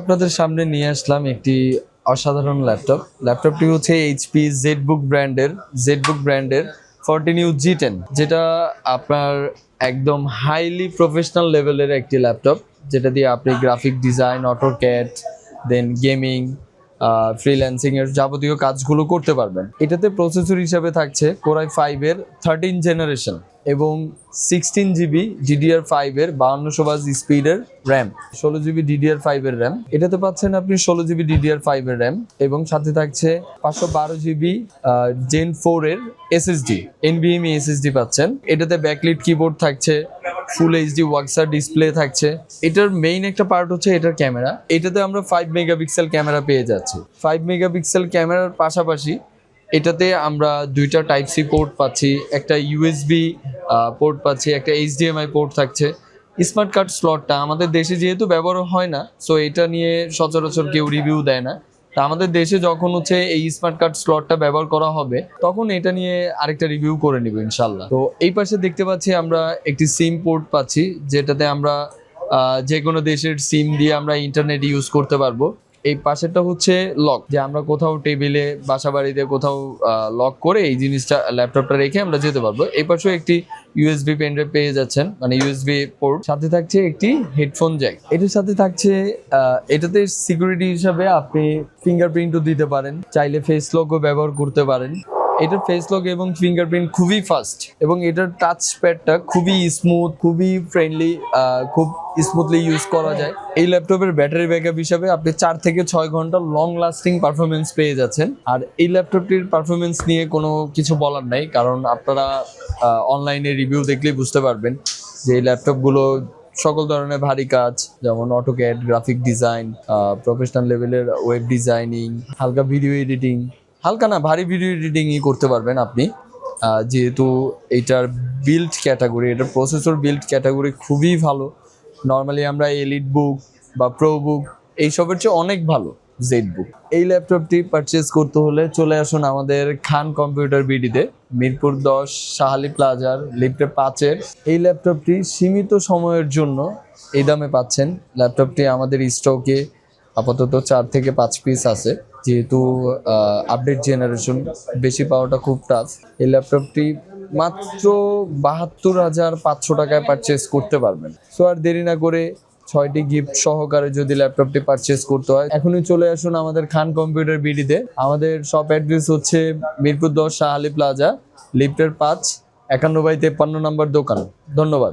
আপনাদের সামনে নিয়ে আসলাম একটি অসাধারণ ল্যাপটপ। ল্যাপটপটি হচ্ছে এইচপি জেডবুক ব্র্যান্ডের জেডবুক ব্র্যান্ডের ফর্টিন ইউ জি টেন যেটা আপনার একদম হাইলি প্রফেশনাল লেভেলের একটি ল্যাপটপ, যেটা দিয়ে আপনি graphic design AutoCAD then gaming freelancing এর যাবতীয় কাজগুলো করতে পারবেন। এটাতে প্রসেসর হিসাবে থাকছে কোরাই ফাইভের থার্টিন জেনারেশন এবং সিক্সটিন জিবি ডিডিআর ফাইভের বাউন্নশো বাজ স্পিডের র্যাম ষোলো জিবি ডিডিআর ফাইভের র্যাম এটাতে পাচ্ছেন আপনি ষোলো জিবি ডিডিআর ফাইভের র্যাম এবং সাথে থাকছে পাঁচশো বারো জিবি জেন ফোর এর এসএসডি এনবিএমই এসএসডি পাচ্ছেন। এটাতে ব্যাকলিট কিবোর্ড থাকছে ফুল এইচডি ওয়াক্সার ডিসপ্লে থাকছে। এটার মেইন একটা পার্ট হচ্ছে এটার ক্যামেরা এটাতে আমরা ফাইভ মেগাপিক্সেল ক্যামেরা পেয়ে যাচ্ছি। ফাইভ মেগাপিক্সেল ক্যামেরার পাশাপাশি এটাতে আমরা দুইটা টাইপ সি পোর্ট পাচ্ছি, একটা ইউএসবি পোর্ট পাচ্ছি, একটা এইচডিএমআই পোর্ট থাকছে। স্মার্ট কার্ড স্লটটা আমাদের দেশে যেহেতু ব্যবহার হয় না সো এটা নিয়ে সচরাচর কেউ রিভিউ দেয় না। আমাদের দেশে যখন হচ্ছে এই স্মার্ট কার্ড স্লটটা ব্যবহার করা হবে, তখন এটা নিয়ে আরেকটা রিভিউ করে নিব ইনশাল্লাহ তো এই পাশে দেখতে পাচ্ছি আমরা একটি সিম পোর্ট পাচ্ছি, যেটাতে আমরা যে কোনো দেশের সিম দিয়ে আমরা ইন্টারনেট ইউজ করতে পারব। এই পাশেরটা হচ্ছে লক যে আমরা কোথাও টেবিলে বাসা বাড়িতে কোথাও লক করে এই জিনিসটা ল্যাপটপটা রেখে আমরা যেতে পারব। এই পাশেও একটি ইউএসবি পেনড্রাইভ পেয়ে যাচ্ছেন মানে ইউএসবি পোর্ট সাথে থাকছে একটি হেডফোন জ্যাক এটার সাথে থাকছে এটাতে সিকিউরিটি হিসাবে আপনি ফিঙ্গারপ্রিন্টও দিতে পারেন, চাইলে ফেস লকও ব্যবহার করতে পারেন। এটার ফেস লক এবং ফিঙ্গারপ্রিন্ট খুবই ফাস্ট এবং এটার টাচ প্যাডটা খুবই স্মুথ খুবই ফ্রেন্ডলি খুব স্মুথলি ইউজ করা যায়। এই ল্যাপটপের ব্যাটারি ব্যাকআপ হিসাবে আপনি চার থেকে ছয় ঘণ্টা লং লাস্টিং পারফরমেন্স পেয়ে যাচ্ছেন। আর এই ল্যাপটপটির পারফরমেন্স নিয়ে কোনো কিছু বলার নাই, কারণ আপনারা অনলাইনে রিভিউ দেখলেই বুঝতে পারবেন যে এই ল্যাপটপগুলো সকল ধরনের ভারী কাজ, যেমন অটোক্যাড গ্রাফিক ডিজাইন প্রফেশনাল লেভেলের ওয়েব ডিজাইনিং হালকা ভিডিও এডিটিং হালকা না, ভারী ভিডিও এডিটিংই করতে পারবেন আপনি। যেহেতু এটার বিল্ড ক্যাটাগরি এটার প্রসেসর বিল্ড ক্যাটাগরি খুবই ভালো। নর্মালি আমরা এলিট বুক বা প্রো বুক এইসবের চেয়ে অনেক ভালো জেড বুক এই ল্যাপটপটি পারচেজ করতে হলে চলে আসুন আমাদের খান কম্পিউটার বিডিতে মিরপুর দশ সাহালি প্লাজার, লিফটে পাঁচের। এই ল্যাপটপটি সীমিত সময়ের জন্য এই দামে পাচ্ছেন। ল্যাপটপটি আমাদের স্টকে আপাতত চার থেকে পাঁচ পিস আছে। যেহেতু আপডেট জেনারেশন বেশি পাওয়াটা খুব টাফ এই ল্যাপটপটি মাত্র বাহাত্তর হাজার পাঁচশো টাকায় পারচেস করতে পারবেন। সো আর দেরি না করে ছয়টি গিফট সহকারে যদি ল্যাপটপটি পারচেস করতে হয়, এখনই চলে আসুন আমাদের খান কম্পিউটার বিডিতে। আমাদের শপ অ্যাড্রেস হচ্ছে মিরপুর দশ শাহ আলী প্লাজা লিফটের পাঁচ, একান্ন বাই তেপ্পান্ন নম্বর দোকান। ধন্যবাদ।